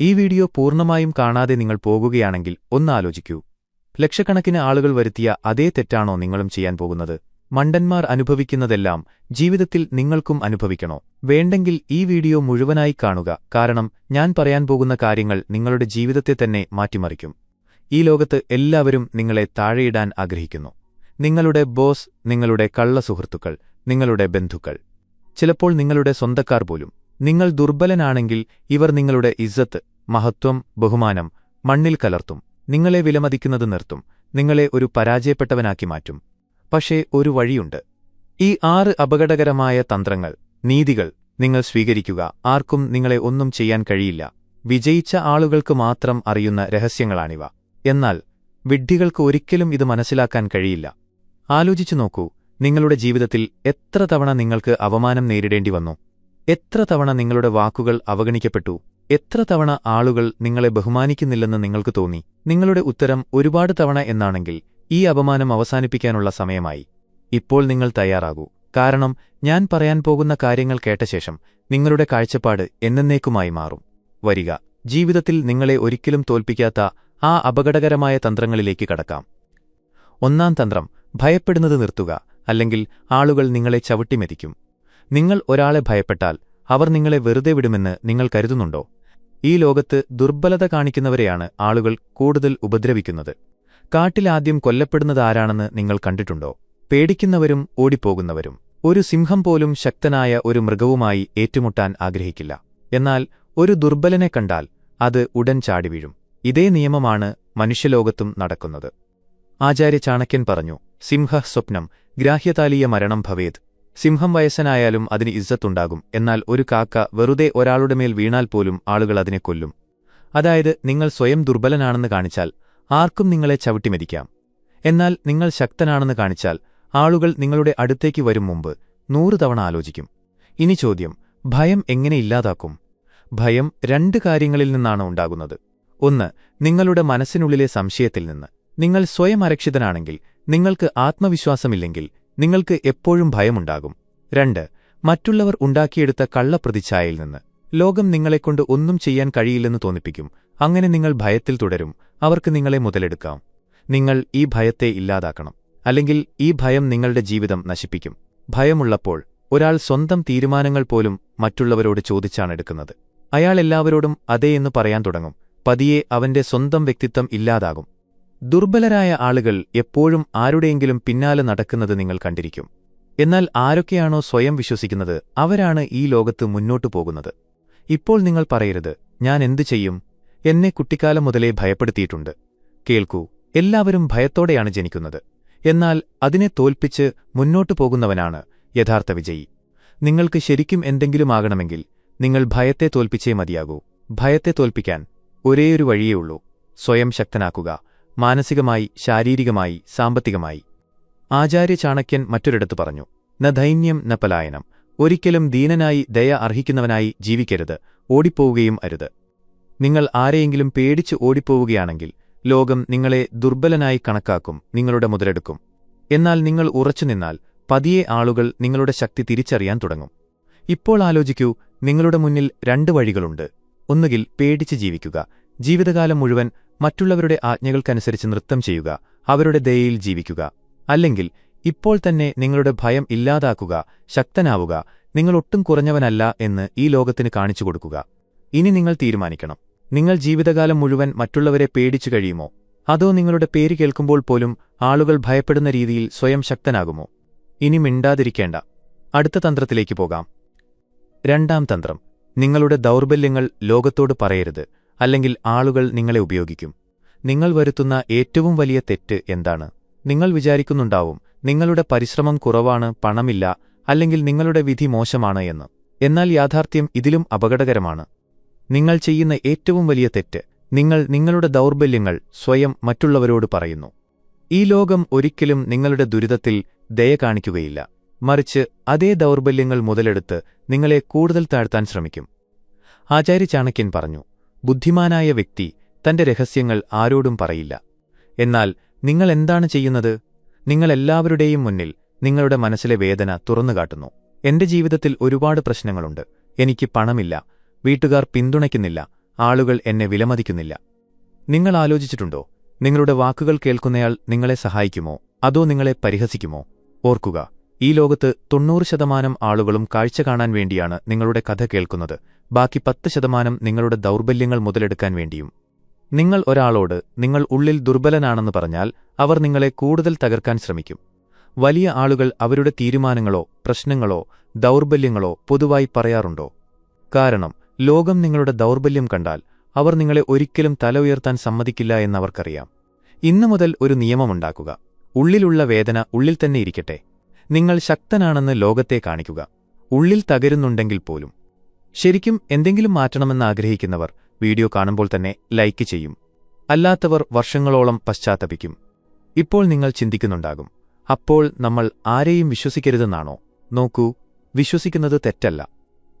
ഈ വീഡിയോ പൂർണമായും കാണാതെ നിങ്ങൾ പോകുകയാണെങ്കിൽ ഒന്നാലോചിക്കൂ ലക്ഷക്കണക്കിന് ആളുകൾ വരുത്തിയ അതേ തെറ്റാണോ നിങ്ങളും ചെയ്യാൻ പോകുന്നത്? മണ്ടന്മാർ അനുഭവിക്കുന്നതെല്ലാം ജീവിതത്തിൽ നിങ്ങൾക്കും അനുഭവിക്കണോ? വേണ്ടെങ്കിൽ ഈ വീഡിയോ മുഴുവനായി കാണുക. കാരണം ഞാൻ പറയാൻ പോകുന്ന കാര്യങ്ങൾ നിങ്ങളുടെ ജീവിതത്തെ തന്നെ മാറ്റിമറിക്കും. ഈ ലോകത്ത് എല്ലാവരും നിങ്ങളെ താഴെയിടാൻ ആഗ്രഹിക്കുന്നു. നിങ്ങളുടെ ബോസ് നിങ്ങളുടെ കള്ള സുഹൃത്തുക്കൾ നിങ്ങളുടെ ബന്ധുക്കൾ. ചിലപ്പോൾ നിങ്ങളുടെ സ്വന്തക്കാർ പോലും. നിങ്ങൾ ദുർബലനാണെങ്കിൽ ഇവർ നിങ്ങളുടെ ഇസ്സത്ത് മഹത്വം ബഹുമാനം മണ്ണിൽ കലർത്തും. നിങ്ങളെ വിലമതിക്കുന്നത് നിർത്തും. നിങ്ങളെ ഒരു പരാജയപ്പെട്ടവനാക്കി മാറ്റും. പക്ഷേ ഒരു വഴിയുണ്ട്. ഈ ആറ് അപകടകരമായ തന്ത്രങ്ങൾ നീതികൾ നിങ്ങൾ സ്വീകരിക്കുക. ആർക്കും നിങ്ങളെ ഒന്നും ചെയ്യാൻ കഴിയില്ല. വിജയിച്ച ആളുകൾക്ക് മാത്രം അറിയുന്ന രഹസ്യങ്ങളാണിവ. എന്നാൽ വിഡ്ഢികൾക്ക് ഒരിക്കലും ഇത് മനസ്സിലാക്കാൻ കഴിയില്ല. ആലോചിച്ചു നോക്കൂ നിങ്ങളുടെ ജീവിതത്തിൽ എത്ര തവണ നിങ്ങൾക്ക് അവമാനം നേരിടേണ്ടി വന്നു? എത്ര തവണ നിങ്ങളുടെ വാക്കുകൾ അവഗണിക്കപ്പെട്ടു? എത്ര തവണ ആളുകൾ നിങ്ങളെ ബഹുമാനിക്കുന്നില്ലെന്ന് നിങ്ങൾക്ക് തോന്നി? നിങ്ങളുടെ ഉത്തരം ഒരുപാട് തവണ എന്നാണെങ്കിൽ ഈ അപമാനം അവസാനിപ്പിക്കാനുള്ള സമയമായി. ഇപ്പോൾ നിങ്ങൾ തയ്യാറാകൂ. കാരണം ഞാൻ പറയാൻ പോകുന്ന കാര്യങ്ങൾ കേട്ട ശേഷം നിങ്ങളുടെ കാഴ്ചപ്പാട് എന്നേക്കുമായി മാറും. വരിക. ജീവിതത്തിൽ നിങ്ങളെ ഒരിക്കലും തോൽപ്പിക്കാത്ത ആ അപകടകരമായ തന്ത്രങ്ങളിലേക്ക് കടക്കാം. ഒന്നാം തന്ത്രം. ഭയപ്പെടുന്നത് നിർത്തുക. അല്ലെങ്കിൽ ആളുകൾ നിങ്ങളെ ചവിട്ടിമെതിക്കും. നിങ്ങൾ ഒരാളെ ഭയപ്പെട്ടാൽ അവർ നിങ്ങളെ വെറുതെ വിടുമെന്ന് നിങ്ങൾ കരുതുന്നുണ്ടോ? ഈ ലോകത്ത് ദുർബലത കാണിക്കുന്നവരെയാണ് ആളുകൾ കൂടുതൽ ഉപദ്രവിക്കുന്നത്. കാട്ടിലാദ്യം കൊല്ലപ്പെടുന്നതാരാണെന്ന് നിങ്ങൾ കണ്ടിട്ടുണ്ടോ? പേടിക്കുന്നവരും ഓടിപ്പോകുന്നവരും. ഒരു സിംഹം പോലും ശക്തനായ ഒരു മൃഗവുമായി ഏറ്റുമുട്ടാൻ ആഗ്രഹിക്കില്ല. എന്നാൽ ഒരു ദുർബലനെ കണ്ടാൽ അത് ഉടൻ ചാടിവീഴും ഇതേ നിയമമാണ് മനുഷ്യലോകത്തും നടക്കുന്നത്. ആചാര്യ ചാണക്യൻ പറഞ്ഞു സിംഹ സ്വപ്നം ഗ്രാഹ്യതാലീയ മരണം ഭവേത് സിംഹം വയസ്സനായാലും അതിന് ഇസ്സത്തുണ്ടാകും എന്നാൽ ഒരു കാക്ക വെറുതെ ഒരാളുടെ മേൽ വീണാൽ പോലും ആളുകൾ അതിനെ കൊല്ലും. അതായത് നിങ്ങൾ സ്വയം ദുർബലനാണെന്ന് കാണിച്ചാൽ ആർക്കും നിങ്ങളെ ചവിട്ടിമരിക്കാം. എന്നാൽ നിങ്ങൾ ശക്തനാണെന്ന് കാണിച്ചാൽ ആളുകൾ നിങ്ങളുടെ അടുത്തേക്ക് വരും മുമ്പ് നൂറു തവണ ആലോചിക്കും. ഇനി ചോദ്യം ഭയം എങ്ങനെ ഇല്ലാതാക്കും? ഭയം രണ്ട് കാര്യങ്ങളിൽ നിന്നാണ് ഉണ്ടാകുന്നത്. ഒന്ന് നിങ്ങളുടെ മനസ്സിനുള്ളിലെ സംശയത്തിൽ നിന്ന്. നിങ്ങൾ സ്വയം അരക്ഷിതനാണെങ്കിൽ നിങ്ങൾക്ക് ആത്മവിശ്വാസമില്ലെങ്കിൽ നിങ്ങൾക്ക് എപ്പോഴും ഭയമുണ്ടാകും. രണ്ട് മറ്റുള്ളവർ ഉണ്ടാക്കിയെടുത്ത കള്ളപ്രതിച്ഛായയിൽ നിന്ന്. ലോകം നിങ്ങളെക്കൊണ്ട് ഒന്നും ചെയ്യാൻ കഴിയില്ലെന്ന് തോന്നിപ്പിക്കും. അങ്ങനെ നിങ്ങൾ ഭയത്തിൽ തുടരും. അവർക്ക് നിങ്ങളെ മുതലെടുക്കാം. നിങ്ങൾ ഈ ഭയത്തെ ഇല്ലാതാക്കണം. അല്ലെങ്കിൽ ഈ ഭയം നിങ്ങളുടെ ജീവിതം നശിപ്പിക്കും. ഭയമുള്ളപ്പോൾ ഒരാൾ സ്വന്തം തീരുമാനങ്ങൾ പോലും മറ്റുള്ളവരോട് ചോദിച്ചാണ് എടുക്കുന്നത്. അയാൾ എല്ലാവരോടും എന്ന് പറയാൻ തുടങ്ങും. പതിയെ അവന്റെ സ്വന്തം വ്യക്തിത്വം ഇല്ലാതാകും. ദുർബലരായ ആളുകൾ എപ്പോഴും ആരുടെയെങ്കിലും പിന്നാലെ നടക്കുന്നത് നിങ്ങൾ കണ്ടിരിക്കും. എന്നാൽ ആരൊക്കെയാണോ സ്വയം വിശ്വസിക്കുന്നത് അവരാണ് ഈ ലോകത്ത് മുന്നോട്ടു പോകുന്നത്. ഇപ്പോൾ നിങ്ങൾ പറയരുത് ഞാൻ എന്തു ചെയ്യും? എന്നെ കുട്ടിക്കാലം മുതലേ ഭയപ്പെടുത്തിയിട്ടുണ്ട്. കേൾക്കൂ എല്ലാവരും ഭയത്തോടെയാണ് ജനിക്കുന്നത്. എന്നാൽ അതിനെ തോൽപ്പിച്ച് മുന്നോട്ടു പോകുന്നവനാണ് യഥാർത്ഥ വിജയി. നിങ്ങൾക്ക് ശരിക്കും എന്തെങ്കിലും എന്തെങ്കിലുമാകണമെങ്കിൽ നിങ്ങൾ ഭയത്തെ തോൽപ്പിച്ചേ മതിയാകൂ. ഭയത്തെ തോൽപ്പിക്കാൻ ഒരേയൊരു വഴിയേ ഉള്ളൂ. സ്വയം ശക്തനാക്കുക. മാനസികമായി ശാരീരികമായി സാമ്പത്തികമായി. ആചാര്യ ചാണക്യൻ മറ്റൊരിടത്ത് പറഞ്ഞു ന ധൈന്യം ന പലായനം. ഒരിക്കലും ദീനനായി ദയ അർഹിക്കുന്നവനായി ജീവിക്കരുത് ഓടിപ്പോവുകയും അരുത്. നിങ്ങൾ ആരെയെങ്കിലും പേടിച്ച് ഓടിപ്പോവുകയാണെങ്കിൽ ലോകം നിങ്ങളെ ദുർബലനായി കണക്കാക്കും നിങ്ങളുടെ മുതലെടുക്കും. എന്നാൽ നിങ്ങൾ ഉറച്ചുനിന്നാൽ പതിയെ ആളുകൾ നിങ്ങളുടെ ശക്തി തിരിച്ചറിയാൻ തുടങ്ങും. ഇപ്പോൾ ആലോചിക്കൂ നിങ്ങളുടെ മുന്നിൽ രണ്ട് വഴികളുണ്ട്. ഒന്നുകിൽ പേടിച്ച് ജീവിക്കുക ജീവിതകാലം മുഴുവൻ മറ്റുള്ളവരുടെ ആജ്ഞകൾക്കനുസരിച്ച് നൃത്തം ചെയ്യുക അവരുടെ ദയയിൽ ജീവിക്കുക. അല്ലെങ്കിൽ ഇപ്പോൾ തന്നെ നിങ്ങളുടെ ഭയം ഇല്ലാതാക്കുക ശക്തനാവുക നിങ്ങളൊട്ടും കുറഞ്ഞവനല്ല എന്ന് ഈ ലോകത്തിന് കാണിച്ചു കൊടുക്കുക. ഇനി നിങ്ങൾ തീരുമാനിക്കണം. നിങ്ങൾ ജീവിതകാലം മുഴുവൻ മറ്റുള്ളവരെ പേടിച്ചു കഴിയുമോ? അതോ നിങ്ങളുടെ പേര് കേൾക്കുമ്പോൾ പോലും ആളുകൾ ഭയപ്പെടുന്ന രീതിയിൽ സ്വയം ശക്തനാകുമോ? ഇനി മിണ്ടാതിരിക്കേണ്ട. അടുത്ത തന്ത്രത്തിലേക്ക് പോകാം. രണ്ടാം തന്ത്രം. നിങ്ങളുടെ ദൗർബല്യങ്ങൾ ലോകത്തോട് പറയരുത്. അല്ലെങ്കിൽ ആളുകൾ നിങ്ങളെ ഉപയോഗിക്കും. നിങ്ങൾ വരുത്തുന്ന ഏറ്റവും വലിയ തെറ്റ് എന്താണ്? നിങ്ങൾ വിചാരിക്കുന്നുണ്ടാവും നിങ്ങളുടെ പരിശ്രമം കുറവാണ് പണമില്ല അല്ലെങ്കിൽ നിങ്ങളുടെ വിധി മോശമാണ് എന്ന്. എന്നാൽ യാഥാർത്ഥ്യം ഇതിലും അപകടകരമാണ്. നിങ്ങൾ ചെയ്യുന്ന ഏറ്റവും വലിയ തെറ്റ് നിങ്ങൾ നിങ്ങളുടെ ദൗർബല്യങ്ങൾ സ്വയം മറ്റുള്ളവരോട് പറയുന്നു. ഈ ലോകം ഒരിക്കലും നിങ്ങളുടെ ദുരിതത്തിൽ ദയ കാണിക്കുകയില്ല. മറിച്ച് അതേ ദൗർബല്യങ്ങൾ മുതലെടുത്ത് നിങ്ങളെ കൂടുതൽ താഴ്ത്താൻ ശ്രമിക്കും. ആചാര്യ ചാണക്യൻ പറഞ്ഞു ബുദ്ധിമാനായ വ്യക്തി തന്റെ രഹസ്യങ്ങൾ ആരോടും പറയില്ല. എന്നാൽ നിങ്ങൾ എന്താണ് ചെയ്യുന്നത്? നിങ്ങളെല്ലാവരുടെയും മുന്നിൽ നിങ്ങളുടെ മനസ്സിലെ വേദന തുറന്നുകാട്ടുന്നു എന്റെ ജീവിതത്തിൽ ഒരുപാട് പ്രശ്നങ്ങളുണ്ട്. എനിക്ക് പണമില്ല. വീട്ടുകാർ പിന്തുണയ്ക്കുന്നില്ല. ആളുകൾ എന്നെ വിലമതിക്കുന്നില്ല. നിങ്ങൾ ആലോചിച്ചിട്ടുണ്ടോ? നിങ്ങളുടെ വാക്കുകൾ കേൾക്കുന്നയാൾ നിങ്ങളെ സഹായിക്കുമോ? അതോ നിങ്ങളെ പരിഹസിക്കുമോ? ഓർക്കുക ഈ ലോകത്ത് തൊണ്ണൂറ് ശതമാനം ആളുകളും കാഴ്ച കാണാൻ വേണ്ടിയാണ് നിങ്ങളുടെ കഥ കേൾക്കുന്നത്. ബാക്കി പത്ത് ശതമാനം നിങ്ങളുടെ ദൗർബല്യങ്ങൾ മുതലെടുക്കാൻ വേണ്ടിയും. നിങ്ങൾ ഒരാളോട് നിങ്ങൾ ഉള്ളിൽ ദുർബലനാണെന്ന് പറഞ്ഞാൽ അവർ നിങ്ങളെ കൂടുതൽ തകർക്കാൻ ശ്രമിക്കും. വലിയ ആളുകൾ അവരുടെ തീരുമാനങ്ങളോ പ്രശ്നങ്ങളോ ദൗർബല്യങ്ങളോ പൊതുവായി പറയാറുണ്ടോ? കാരണം ലോകം നിങ്ങളുടെ ദൗർബല്യം കണ്ടാൽ അവർ നിങ്ങളെ ഒരിക്കലും തല ഉയർത്താൻ സമ്മതിക്കില്ല എന്നവർക്കറിയാം. ഇന്നു മുതൽ ഒരു നിയമമുണ്ടാക്കുക. ഉള്ളിലുള്ള വേദന ഉള്ളിൽ തന്നെ ഇരിക്കട്ടെ. നിങ്ങൾ ശക്തനാണെന്ന് ലോകത്തെ കാണിക്കുക. ഉള്ളിൽ തകരുന്നുണ്ടെങ്കിൽ പോലും. ശരിക്കും എന്തെങ്കിലും മാറ്റണമെന്ന് ആഗ്രഹിക്കുന്നവർ വീഡിയോ കാണുമ്പോൾ തന്നെ ലൈക്ക് ചെയ്യും. അല്ലാത്തവർ വർഷങ്ങളോളം പശ്ചാത്തപിക്കും. ഇപ്പോൾ നിങ്ങൾ ചിന്തിക്കുന്നുണ്ടാകും. അപ്പോൾ നമ്മൾ ആരെയും വിശ്വസിക്കരുതെന്നാണോ? നോക്കൂ വിശ്വസിക്കുന്നത് തെറ്റല്ല.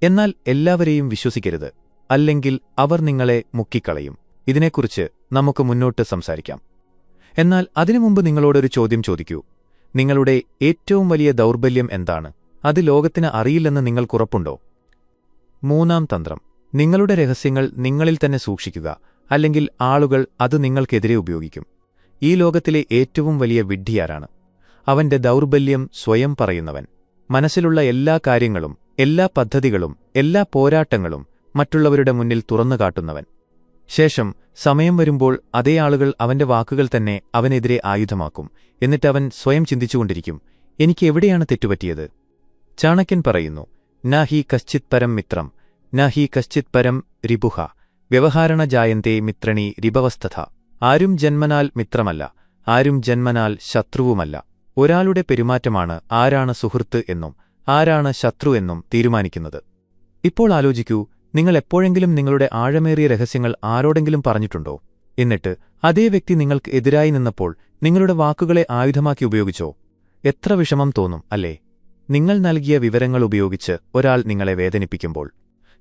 എന്നാൽ എല്ലാവരെയും വിശ്വസിക്കരുത്. അല്ലെങ്കിൽ അവർ നിങ്ങളെ മുക്കിക്കളയും. ഇതിനെക്കുറിച്ച് നമുക്ക് മുന്നോട്ട് സംസാരിക്കാം. എന്നാൽ അതിനു മുമ്പ് നിങ്ങളോടൊരു ചോദ്യം ചോദിക്കൂ. നിങ്ങളുടെ ഏറ്റവും വലിയ ദൗർബല്യം എന്താണ്? അത് ലോകത്തിന് അറിയില്ലെന്ന് നിങ്ങൾക്കുറപ്പുണ്ടോ മൂന്നാം തന്ത്രം. നിങ്ങളുടെ രഹസ്യങ്ങൾ നിങ്ങളിൽ തന്നെ സൂക്ഷിക്കുക അല്ലെങ്കിൽ ആളുകൾ അത് നിങ്ങൾക്കെതിരെ ഉപയോഗിക്കും. ഈ ലോകത്തിലെ ഏറ്റവും വലിയ വിഡ്ഢിയാരാണ്. അവന്റെ ദൗർബല്യം സ്വയം പറയുന്നവൻ. മനസ്സിലുള്ള എല്ലാ കാര്യങ്ങളും എല്ലാ പദ്ധതികളും എല്ലാ പോരാട്ടങ്ങളും മറ്റുള്ളവരുടെ മുന്നിൽ തുറന്നു കാട്ടുന്നവൻ ശേഷം സമയം വരുമ്പോൾ അതേ ആളുകൾ അവന്റെ വാക്കുകൾ തന്നെ അവനെതിരെ ആയുധമാക്കും. എന്നിട്ടവൻ സ്വയം ചിന്തിച്ചുകൊണ്ടിരിക്കും. എനിക്ക് എവിടെയാണ് തെറ്റുപറ്റിയത്? ചാണക്യൻ പറയുന്നു ന ഹി കശ്ചിത് പരം മിത്രം ന ഹി കശ്ചിത് പരം രിപുഹ വ്യവഹാരണ ജായന്തേ മിത്രണി രിപവസ്ഥത ആരും ജന്മനാൽ മിത്രമല്ല ആരും ജന്മനാൽ ശത്രുവുമല്ല. ഒരാളുടെ പെരുമാറ്റമാണ് ആരാണ് സുഹൃത്ത് എന്നും ആരാണ് ശത്രു എന്നും തീരുമാനിക്കുന്നത്. ഇപ്പോൾ ആലോചിക്കൂ നിങ്ങൾ എപ്പോഴെങ്കിലും നിങ്ങളുടെ ആഴമേറിയ രഹസ്യങ്ങൾ ആരോടെങ്കിലും പറഞ്ഞിട്ടുണ്ടോ? എന്നിട്ട് അതേ വ്യക്തി നിങ്ങൾക്ക് എതിരായി നിന്നപ്പോൾ നിങ്ങളുടെ വാക്കുകളെ ആയുധമാക്കി ഉപയോഗിച്ചോ? എത്ര വിഷമം തോന്നും അല്ലേ? നിങ്ങൾ നൽകിയ വിവരങ്ങൾ ഉപയോഗിച്ച് ഒരാൾ നിങ്ങളെ വേദനിപ്പിക്കുമ്പോൾ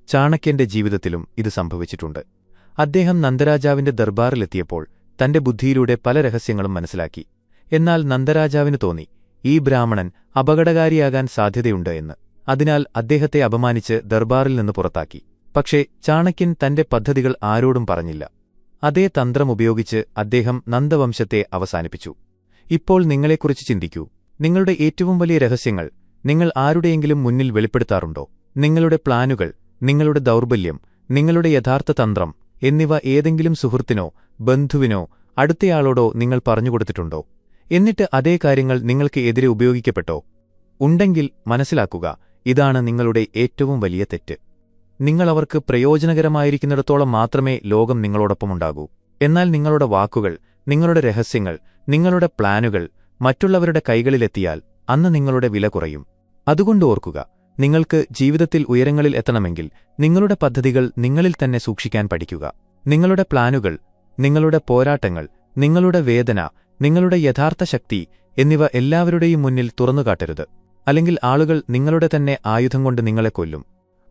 ചാണക്യന്റെ ജീവിതത്തിലും ഇത് സംഭവിച്ചിട്ടുണ്ട്. അദ്ദേഹം നന്ദരാജാവിന്റെ ദർബാറിലെത്തിയപ്പോൾ തന്റെ ബുദ്ധിയിലൂടെ പല രഹസ്യങ്ങളും മനസ്സിലാക്കി. എന്നാൽ നന്ദരാജാവിന് തോന്നി ഈ ബ്രാഹ്മണൻ അപകടകാരിയാകാൻ സാധ്യതയുണ്ട് എന്ന്. അതിനാൽ അദ്ദേഹത്തെ അപമാനിച്ച് ദർബാറിൽ നിന്ന് പുറത്താക്കി. പക്ഷേ ചാണക്യൻ തന്റെ പദ്ധതികൾ ആരോടും പറഞ്ഞില്ല. അതേ തന്ത്രമുപയോഗിച്ച് അദ്ദേഹം നന്ദവംശത്തെ അവസാനിപ്പിച്ചു. ഇപ്പോൾ നിങ്ങളെക്കുറിച്ച് ചിന്തിക്കൂ. നിങ്ങളുടെ ഏറ്റവും വലിയ രഹസ്യങ്ങൾ നിങ്ങൾ ആരുടെയെങ്കിലും മുന്നിൽ വെളിപ്പെടുത്താറുണ്ടോ? നിങ്ങളുടെ പ്ലാനുകൾ നിങ്ങളുടെ ദൗർബല്യം നിങ്ങളുടെ യഥാർത്ഥ തന്ത്രം എന്നിവ ഏതെങ്കിലും സുഹൃത്തിനോ ബന്ധുവിനോ അടുത്തയാളോടോ നിങ്ങൾ പറഞ്ഞുകൊടുത്തിട്ടുണ്ടോ എന്നിട്ട് അതേ കാര്യങ്ങൾ നിങ്ങൾക്ക് എതിരെ ഉപയോഗിക്കപ്പെട്ടോ? ഉണ്ടെങ്കിൽ മനസ്സിലാക്കുക ഇതാണ് നിങ്ങളുടെ ഏറ്റവും വലിയ തെറ്റ്. നിങ്ങളവർക്ക് പ്രയോജനകരമായിരിക്കുന്നിടത്തോളം മാത്രമേ ലോകം നിങ്ങളോടൊപ്പമുണ്ടാകൂ. എന്നാൽ നിങ്ങളുടെ വാക്കുകൾ നിങ്ങളുടെ രഹസ്യങ്ങൾ നിങ്ങളുടെ പ്ലാനുകൾ മറ്റുള്ളവരുടെ കൈകളിലെത്തിയാൽ അന്ന് നിങ്ങളുടെ വില കുറയും. അതുകൊണ്ട് ഓർക്കുക നിങ്ങൾക്ക് ജീവിതത്തിൽ ഉയരങ്ങളിൽ എത്തണമെങ്കിൽ നിങ്ങളുടെ പദ്ധതികൾ നിങ്ങളിൽ തന്നെ സൂക്ഷിക്കാൻ പഠിക്കുക. നിങ്ങളുടെ പ്ലാനുകൾ നിങ്ങളുടെ പോരാട്ടങ്ങൾ നിങ്ങളുടെ വേദന നിങ്ങളുടെ യഥാർത്ഥ ശക്തി എന്നിവ എല്ലാവരുടെയും മുന്നിൽ തുറന്നുകാട്ടരുത്. അല്ലെങ്കിൽ ആളുകൾ നിങ്ങളുടെ തന്നെ ആയുധം കൊണ്ട് നിങ്ങളെ കൊല്ലും.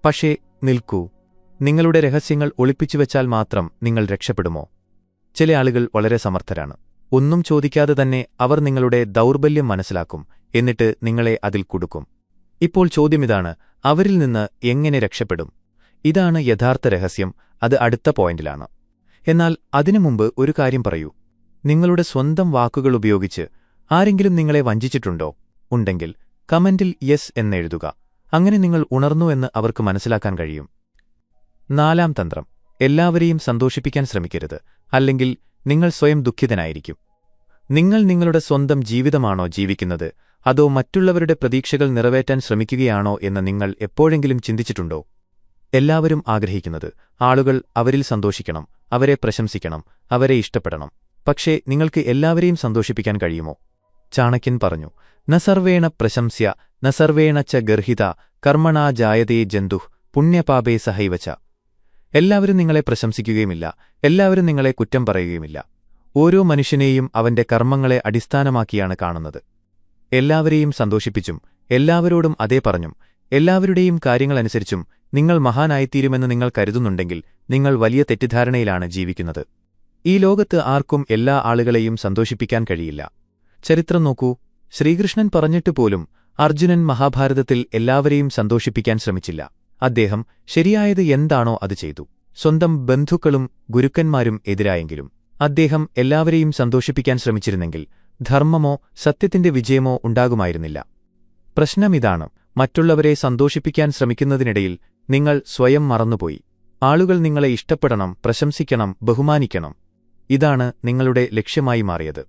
പക്ഷേ നിൽക്കൂ. നിങ്ങളുടെ രഹസ്യങ്ങൾ ഒളിപ്പിച്ചുവെച്ചാൽ മാത്രം നിങ്ങൾ രക്ഷപ്പെടുമോ? ചില ആളുകൾ വളരെ സമർത്ഥരാണ്. ഒന്നും ചോദിക്കാതെ തന്നെ അവർ നിങ്ങളുടെ ദൗർബല്യം മനസ്സിലാക്കും എന്നിട്ട് നിങ്ങളെ അതിൽ കുടുക്കും. ഇപ്പോൾ ചോദ്യമിതാണ് അവരിൽ നിന്ന് എങ്ങനെ രക്ഷപ്പെടും? ഇതാണ് യഥാർത്ഥ രഹസ്യം അത് അടുത്ത പോയിന്റിലാണ്. എന്നാൽ അതിനു മുമ്പ് ഒരു കാര്യം പറയൂ. നിങ്ങളുടെ സ്വന്തം വാക്കുകൾ ഉപയോഗിച്ച് ആരെങ്കിലും നിങ്ങളെ വഞ്ചിച്ചിട്ടുണ്ടോ? ഉണ്ടെങ്കിൽ കമന്റിൽ യെസ് എന്നെഴുതുക അങ്ങനെ നിങ്ങൾ ഉണർന്നു എന്ന് അവർക്ക് മനസ്സിലാക്കാൻ കഴിയും. നാലാം തന്ത്രം. എല്ലാവരെയും സന്തോഷിപ്പിക്കാൻ ശ്രമിക്കരുത് അല്ലെങ്കിൽ നിങ്ങൾ സ്വയം ദുഃഖിതനായിരിക്കും. നിങ്ങൾ നിങ്ങളുടെ സ്വന്തം ജീവിതമാണോ ജീവിക്കുന്നത് അതോ മറ്റുള്ളവരുടെ പ്രതീക്ഷകൾ നിറവേറ്റാൻ ശ്രമിക്കുകയാണോ എന്ന് നിങ്ങൾ എപ്പോഴെങ്കിലും ചിന്തിച്ചിട്ടുണ്ടോ? എല്ലാവരും ആഗ്രഹിക്കുന്നത് ആളുകൾ അവരിൽ സന്തോഷിക്കണം അവരെ പ്രശംസിക്കണം അവരെ ഇഷ്ടപ്പെടണം. പക്ഷേ നിങ്ങൾക്ക് എല്ലാവരെയും സന്തോഷിപ്പിക്കാൻ കഴിയുമോ? ചാണക്യൻ പറഞ്ഞു ന സർവേണ പ്രശംസ്യ ന സർവേണ ച ഗർഹിത കർമ്മണാ ജായതേ ജന്തു പുണ്യപാപേ സഹൈവച്ച എല്ലാവരും നിങ്ങളെ പ്രശംസിക്കുകയുമില്ല എല്ലാവരും നിങ്ങളെ കുറ്റം പറയുകയുമില്ല. ഓരോ മനുഷ്യനെയും അവന്റെ കർമ്മങ്ങളെ അടിസ്ഥാനമാക്കിയാണ് കാണുന്നത്. എല്ലാവരെയും സന്തോഷിപ്പിച്ചും എല്ലാവരോടും അതേ പറഞ്ഞും എല്ലാവരുടെയും കാര്യങ്ങളനുസരിച്ചും നിങ്ങൾ മഹാനായിത്തീരുമെന്ന് നിങ്ങൾ കരുതുന്നുണ്ടെങ്കിൽ നിങ്ങൾ വലിയ തെറ്റിദ്ധാരണയിലാണ് ജീവിക്കുന്നത്. ഈ ലോകത്ത് ആർക്കും എല്ലാ ആളുകളെയും സന്തോഷിപ്പിക്കാൻ കഴിയില്ല. ചരിത്രം നോക്കൂ ശ്രീകൃഷ്ണൻ പറഞ്ഞിട്ട് പോലും അർജുനൻ മഹാഭാരതത്തിൽ എല്ലാവരെയും സന്തോഷിപ്പിക്കാൻ ശ്രമിച്ചില്ല. അദ്ദേഹം ശരിയായത് എന്താണോ അത് ചെയ്തു. സ്വന്തം ബന്ധുക്കളും ഗുരുക്കന്മാരും എതിരായെങ്കിലും അദ്ദേഹം എല്ലാവരെയും സന്തോഷിപ്പിക്കാൻ ശ്രമിച്ചിരുന്നെങ്കിൽ ധർമ്മമോ സത്യത്തിന്റെ വിജയമോ ഉണ്ടാകുമായിരുന്നില്ല. പ്രശ്നമിതാണ്. മറ്റുള്ളവരെ സന്തോഷിപ്പിക്കാൻ ശ്രമിക്കുന്നതിനിടയിൽ നിങ്ങൾ സ്വയം മറന്നുപോയി. ആളുകൾ നിങ്ങളെ ഇഷ്ടപ്പെടണം പ്രശംസിക്കണം ബഹുമാനിക്കണം. ഇതാണ് നിങ്ങളുടെ ലക്ഷ്യമായി മാറിയത്.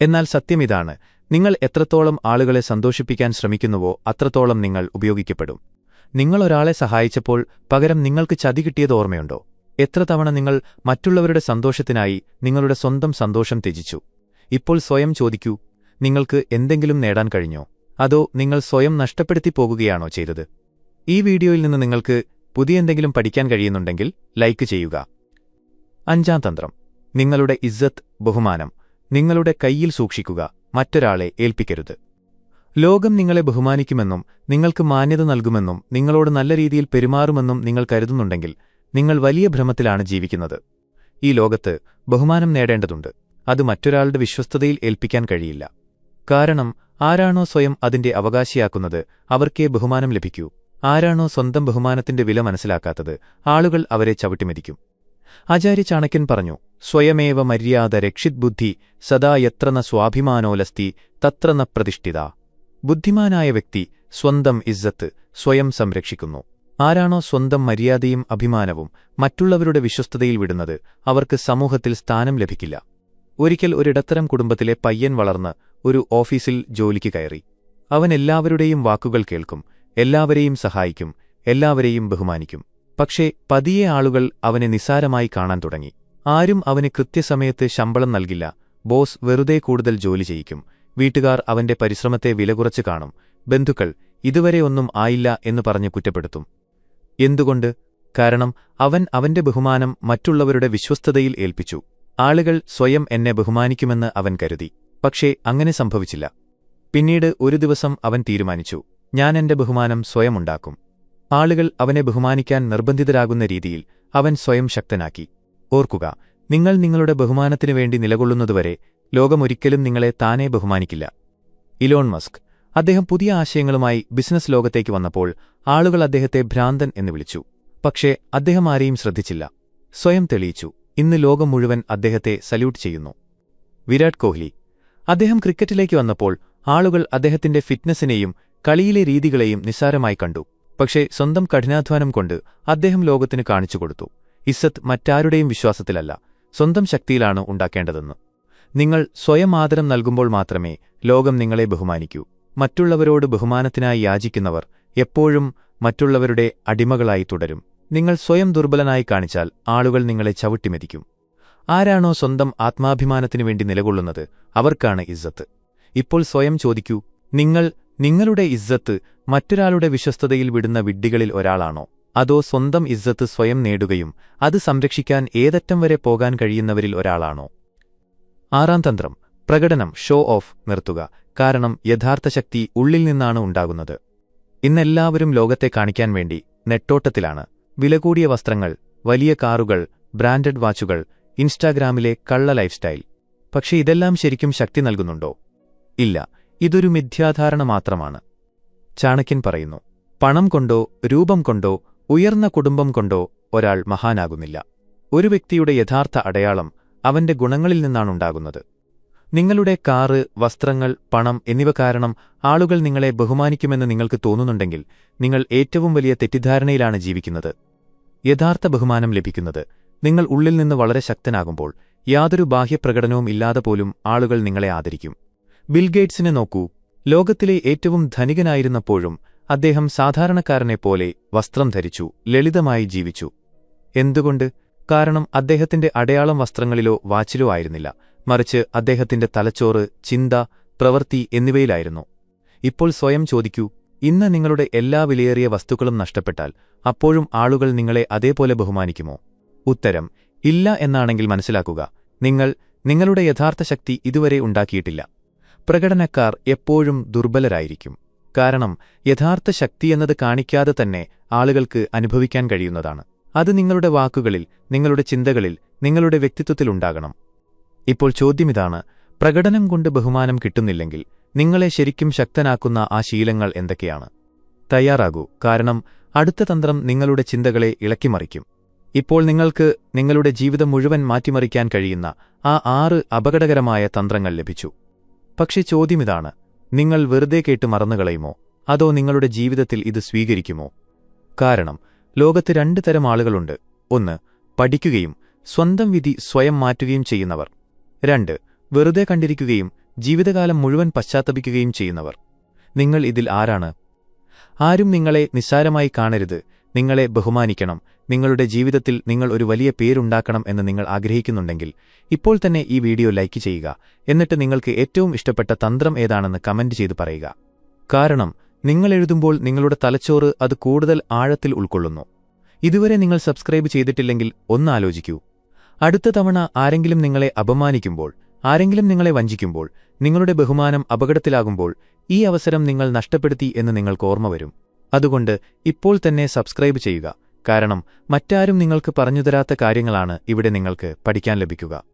എന്നാൽ സത്യമിതാണ്. നിങ്ങൾ എത്രത്തോളം ആളുകളെ സന്തോഷിപ്പിക്കാൻ ശ്രമിക്കുന്നുവോ അത്രത്തോളം നിങ്ങൾ ഉപയോഗിക്കപ്പെടും. നിങ്ങളൊരാളെ സഹായിച്ചപ്പോൾ പകരം നിങ്ങൾക്ക് ചതി കിട്ടിയത് ഓർമ്മയുണ്ടോ? എത്ര തവണ നിങ്ങൾ മറ്റുള്ളവരുടെ സന്തോഷത്തിനായി നിങ്ങളുടെ സ്വന്തം സന്തോഷം ത്യജിച്ചു? ഇപ്പോൾ സ്വയം ചോദിക്കൂ നിങ്ങൾക്ക് എന്തെങ്കിലും നേടാൻ കഴിഞ്ഞോ? അതോ നിങ്ങൾ സ്വയം നഷ്ടപ്പെടുത്തി പോകുകയാണോ ചെയ്തത്? ഈ വീഡിയോയിൽ നിന്ന് നിങ്ങൾക്ക് പുതിയ എന്തെങ്കിലും പഠിക്കാൻ കഴിയുന്നുണ്ടെങ്കിൽ ലൈക്ക് ചെയ്യുക. അഞ്ചാം തന്ത്രം. നിങ്ങളുടെ ഇസ്സത്ത് ബഹുമാനം. നിങ്ങളുടെ കയ്യിൽ സൂക്ഷിക്കുക മറ്റൊരാളെ ഏൽപ്പിക്കരുത്. ലോകം നിങ്ങളെ ബഹുമാനിക്കുമെന്നും നിങ്ങൾക്ക് മാന്യത നൽകുമെന്നും നിങ്ങളോട് നല്ല രീതിയിൽ പെരുമാറുമെന്നും നിങ്ങൾ കരുതുന്നുണ്ടെങ്കിൽ നിങ്ങൾ വലിയ ഭ്രമത്തിലാണ് ജീവിക്കുന്നത്. ഈ ലോകത്ത് ബഹുമാനം നേടേണ്ടതുണ്ട്. അത് മറ്റൊരാളുടെ വിശ്വസ്തതയിൽ ഏൽപ്പിക്കാൻ കഴിയില്ല. കാരണം ആരാണോ സ്വയം അതിന്റെ അവകാശിയാക്കുന്നത് അവർക്കേ ബഹുമാനം ലഭിക്കൂ. ആരാണോ സ്വന്തം ബഹുമാനത്തിന്റെ വില മനസ്സിലാക്കാത്തത് ആളുകൾ അവരെ ചവിട്ടിമെതിക്കും. ആചാര്യ ചാണക്യൻ പറഞ്ഞു സ്വയമേവ മര്യാദ രക്ഷിത് ബുദ്ധി സദാ ന സ്വാഭിമാനോലസ്തി തത്ര ന പ്രതിഷ്ഠിത. ബുദ്ധിമാനായ വ്യക്തി സ്വന്തം ഇസ്സത്ത് സ്വയം സംരക്ഷിക്കുന്നു. ആരാണോ സ്വന്തം മര്യാദയും അഭിമാനവും മറ്റുള്ളവരുടെ വിശ്വസ്തതയിൽ വിടുന്നത് അവർക്ക് സമൂഹത്തിൽ സ്ഥാനം ലഭിക്കില്ല. ഒരിക്കൽ ഒരിടത്തരം കുടുംബത്തിലെ പയ്യൻ വളർന്ന് ഒരു ഓഫീസിൽ ജോലിക്ക് കയറി. അവൻ എല്ലാവരുടെയും വാക്കുകൾ കേൾക്കും എല്ലാവരെയും സഹായിക്കും എല്ലാവരെയും ബഹുമാനിക്കും. പക്ഷേ പതിയെ ആളുകൾ അവനെ നിസ്സാരമായി കാണാൻ തുടങ്ങി. ആരും അവന് കൃത്യസമയത്ത് ശമ്പളം നൽകില്ല. ബോസ് വെറുതെ കൂടുതൽ ജോലി ചെയ്യിക്കും. വീട്ടുകാർ അവന്റെ പരിശ്രമത്തെ വില വിലകുറച്ച് കാണും. ബന്ധുക്കൾ ഇതുവരെ ഒന്നും ആയില്ല എന്ന് പറഞ്ഞ് കുറ്റപ്പെടുത്തും. എന്തുകൊണ്ട്? കാരണം അവൻ അവന്റെ ബഹുമാനം മറ്റുള്ളവരുടെ വിശ്വസ്തതയിൽ ഏൽപ്പിച്ചു. ആളുകൾ സ്വയം എന്നെ ബഹുമാനിക്കുമെന്ന് അവൻ കരുതി. പക്ഷേ അങ്ങനെ സംഭവിച്ചില്ല. പിന്നീട് ഒരു ദിവസം അവൻ തീരുമാനിച്ചു. ഞാൻ എന്റെ ബഹുമാനം സ്വയം ഉണ്ടാക്കും. ആളുകൾ അവനെ ബഹുമാനിക്കാൻ നിർബന്ധിതരാകുന്ന രീതിയിൽ അവൻ സ്വയം ശക്തനാക്കി. ഓർക്കുക നിങ്ങൾ നിങ്ങളുടെ ബഹുമാനത്തിനു വേണ്ടി നിലകൊള്ളുന്നതുവരെ ലോകമൊരിക്കലും നിങ്ങളെ താനേ ബഹുമാനിക്കില്ല. ഇലോൺ മസ്ക് അദ്ദേഹം പുതിയ ആശയങ്ങളുമായി ബിസിനസ് ലോകത്തേക്ക് വന്നപ്പോൾ ആളുകൾ അദ്ദേഹത്തെ ഭ്രാന്തൻ എന്ന് വിളിച്ചു. പക്ഷേ അദ്ദേഹം ആരെയും ശ്രദ്ധിച്ചില്ല. സ്വയം തെളിയിച്ചു ഇന്ന് ലോകം മുഴുവൻ അദ്ദേഹത്തെ സല്യൂട്ട് ചെയ്യുന്നു. വിരാട് കോഹ്ലി അദ്ദേഹം ക്രിക്കറ്റിലേക്ക് വന്നപ്പോൾ ആളുകൾ അദ്ദേഹത്തിന്റെ ഫിറ്റ്നസിനെയും കളിയിലെ രീതികളെയും നിസ്സാരമായി കണ്ടു. പക്ഷേ സ്വന്തം കഠിനാധ്വാനം കൊണ്ട് അദ്ദേഹം ലോകത്തിന് കാണിച്ചുകൊടുത്തു ഇസ്സത്ത് മറ്റാരുടെയും വിശ്വാസത്തിലല്ല സ്വന്തം ശക്തിയിലാണ് ഉണ്ടാക്കേണ്ടതെന്ന്. നിങ്ങൾ സ്വയം ആദരം നൽകുമ്പോൾ മാത്രമേ ലോകം നിങ്ങളെ ബഹുമാനിക്കൂ. മറ്റുള്ളവരോട് ബഹുമാനത്തിനായി യാചിക്കുന്നവർ എപ്പോഴും മറ്റുള്ളവരുടെ അടിമകളായി തുടരും. നിങ്ങൾ സ്വയം ദുർബലനായി കാണിച്ചാൽ ആളുകൾ നിങ്ങളെ ചവിട്ടിമെതിക്കും. ആരാണോ സ്വന്തം ആത്മാഭിമാനത്തിനു വേണ്ടി നിലകൊള്ളുന്നത് അവർക്കാണ് ഇസ്സത്ത്. ഇപ്പോൾ സ്വയം ചോദിക്കൂ നിങ്ങൾ നിങ്ങളുടെ ഇസ്സത്ത് മറ്റൊരാളുടെ വിശ്വസ്തതയിൽ വിടുന്ന വിഡ്ഢികളിൽ ഒരാളാണോ? അതോ സ്വന്തം ഇസ്സത്ത് സ്വയം നേടുകയും അത് സംരക്ഷിക്കാൻ ഏതറ്റം വരെ പോകാൻ കഴിയുന്നവരിൽ ഒരാളാണോ? ആറാം തന്ത്രം പ്രകടനം ഷോ ഓഫ് നിർത്തുക. കാരണം യഥാർത്ഥ ശക്തി ഉള്ളിൽ നിന്നാണ് ഉണ്ടാകുന്നത്. ഇന്നെല്ലാവരും ലോകത്തെ കാണിക്കാൻ വേണ്ടി നെട്ടോട്ടത്തിലാണ്. വിലകൂടിയ വസ്ത്രങ്ങൾ വലിയ കാറുകൾ ബ്രാൻഡഡ് വാച്ചുകൾ ഇൻസ്റ്റാഗ്രാമിലെ കള്ള ലൈഫ്സ്റ്റൈൽ. പക്ഷെ ഇതെല്ലാം ശരിക്കും ശക്തി നൽകുന്നുണ്ടോ? ഇല്ല. ഇതൊരു മിഥ്യാധാരണ മാത്രമാണ്. ചാണക്യൻ പറയുന്നു പണം കൊണ്ടോ രൂപം കൊണ്ടോ ഉയർന്ന കുടുംബം കൊണ്ടോ ഒരാൾ മഹാനാകുന്നില്ല. ഒരു വ്യക്തിയുടെ യഥാർത്ഥ അടയാളം അവന്റെ ഗുണങ്ങളിൽ നിന്നാണുണ്ടാകുന്നത് നിങ്ങളുടെ കാറ് വസ്ത്രങ്ങൾ പണം എന്നിവ കാരണം ആളുകൾ നിങ്ങളെ ബഹുമാനിക്കുമെന്ന് നിങ്ങൾക്ക് തോന്നുന്നുണ്ടെങ്കിൽ നിങ്ങൾ ഏറ്റവും വലിയ തെറ്റിദ്ധാരണയിലാണ് ജീവിക്കുന്നത്. യഥാർത്ഥ ബഹുമാനം ലഭിക്കുന്നത് നിങ്ങൾ ഉള്ളിൽ നിന്ന് വളരെ ശക്തനാകുമ്പോൾ യാതൊരു ബാഹ്യപ്രകടനവും ഇല്ലാതെ പോലും ആളുകൾ നിങ്ങളെ ആദരിക്കും. ബിൽഗേറ്റ്സിനെ നോക്കൂ. ലോകത്തിലെ ഏറ്റവും ധനികനായിരുന്നപ്പോഴും അദ്ദേഹം സാധാരണക്കാരനെപ്പോലെ വസ്ത്രം ധരിച്ചു ലളിതമായി ജീവിച്ചു. എന്തുകൊണ്ട്? കാരണം അദ്ദേഹത്തിന്റെ അടയാളം വസ്ത്രങ്ങളിലോ വാച്ചിലോ ആയിരുന്നില്ല. മറിച്ച് അദ്ദേഹത്തിന്റെ തലച്ചോറ് ചിന്ത പ്രവൃത്തി എന്നിവയിലായിരുന്നു. ഇപ്പോൾ സ്വയം ചോദിക്കൂ ഇന്ന് നിങ്ങളുടെ എല്ലാ വിലയേറിയ വസ്തുക്കളും നഷ്ടപ്പെട്ടാൽ അപ്പോഴും ആളുകൾ നിങ്ങളെ അതേപോലെ ബഹുമാനിക്കുമോ? ഉത്തരം ഇല്ല എന്നാണെങ്കിൽ മനസ്സിലാക്കുക നിങ്ങൾ നിങ്ങളുടെ യഥാർത്ഥ ശക്തി ഇതുവരെ ഉണ്ടാക്കിയിട്ടില്ല. പ്രകടനക്കാർ എപ്പോഴും ദുർബലരായിരിക്കും. കാരണം യഥാർത്ഥ ശക്തിയെന്നത് കാണിക്കാതെ തന്നെ ആളുകൾക്ക് അനുഭവിക്കാൻ കഴിയുന്നതാണ്. അത് നിങ്ങളുടെ വാക്കുകളിൽ നിങ്ങളുടെ ചിന്തകളിൽ നിങ്ങളുടെ വ്യക്തിത്വത്തിലുണ്ടാകണം ഇപ്പോൾ ചോദ്യമിതാണ് പ്രകടനം കൊണ്ട് ബഹുമാനം കിട്ടുന്നില്ലെങ്കിൽ നിങ്ങളെ ശരിക്കും ശക്തനാക്കുന്ന ആ ശീലങ്ങൾ എന്തൊക്കെയാണ്? തയ്യാറാകൂ കാരണം അടുത്ത തന്ത്രം നിങ്ങളുടെ ചിന്തകളെ ഇളക്കിമറിക്കും ഇപ്പോൾ നിങ്ങൾക്ക് നിങ്ങളുടെ ജീവിതം മുഴുവൻ മാറ്റിമറിക്കാൻ കഴിയുന്ന ആ ആറ് അപകടകരമായ തന്ത്രങ്ങൾ ലഭിച്ചു. പക്ഷെ ചോദ്യമിതാണ് നിങ്ങൾ വെറുതെ കേട്ട് മറന്നുകളയുമോ അതോ നിങ്ങളുടെ ജീവിതത്തിൽ ഇത് സ്വീകരിക്കുമോ? കാരണം ലോകത്ത് രണ്ട് തരം ആളുകളുണ്ട്. ഒന്ന് പഠിക്കുകയും സ്വന്തം വിധി സ്വയം മാറ്റുകയും ചെയ്യുന്നവർ. രണ്ട് വെറുതെ കണ്ടിരിക്കുകയും ജീവിതകാലം മുഴുവൻ പശ്ചാത്തപിക്കുകയും ചെയ്യുന്നവർ. നിങ്ങൾ ഇതിൽ ആരാണ്? ആരും നിങ്ങളെ നിസ്സാരമായി കാണരുത്. നിങ്ങളെ ബഹുമാനിക്കണം. നിങ്ങളുടെ ജീവിതത്തിൽ നിങ്ങൾ ഒരു വലിയ പേരുണ്ടാക്കണം എന്ന് നിങ്ങൾ ആഗ്രഹിക്കുന്നുണ്ടെങ്കിൽ ഇപ്പോൾ തന്നെ ഈ വീഡിയോ ലൈക്ക് ചെയ്യുക. എന്നിട്ട് നിങ്ങൾക്ക് ഏറ്റവും ഇഷ്ടപ്പെട്ട തന്ത്രം ഏതാണെന്ന് കമന്റ് ചെയ്ത് പറയുക. കാരണം നിങ്ങൾ എഴുതുമ്പോൾ നിങ്ങളുടെ തലച്ചോറ് അത് കൂടുതൽ ആഴത്തിൽ ഉൾക്കൊള്ളുന്നു. ഇതുവരെ നിങ്ങൾ സബ്സ്ക്രൈബ് ചെയ്തിട്ടില്ലെങ്കിൽ ഒന്നാലോചിക്കൂ അടുത്ത തവണ ആരെങ്കിലും നിങ്ങളെ അപമാനിക്കുമ്പോൾ ആരെങ്കിലും നിങ്ങളെ വഞ്ചിക്കുമ്പോൾ നിങ്ങളുടെ ബഹുമാനം അപകടത്തിലാകുമ്പോൾ ഈ അവസരം നിങ്ങൾ നഷ്ടപ്പെടുത്തി എന്ന് നിങ്ങൾക്ക് ഓർമ്മ വരും. അതുകൊണ്ട് ഇപ്പോൾ തന്നെ സബ്സ്ക്രൈബ് ചെയ്യുക. കാരണം മറ്റാരും നിങ്ങൾക്ക് പറഞ്ഞുതരാത്ത കാര്യങ്ങളാണ് ഇവിടെ നിങ്ങൾക്ക് പഠിക്കാൻ ലഭിക്കുക.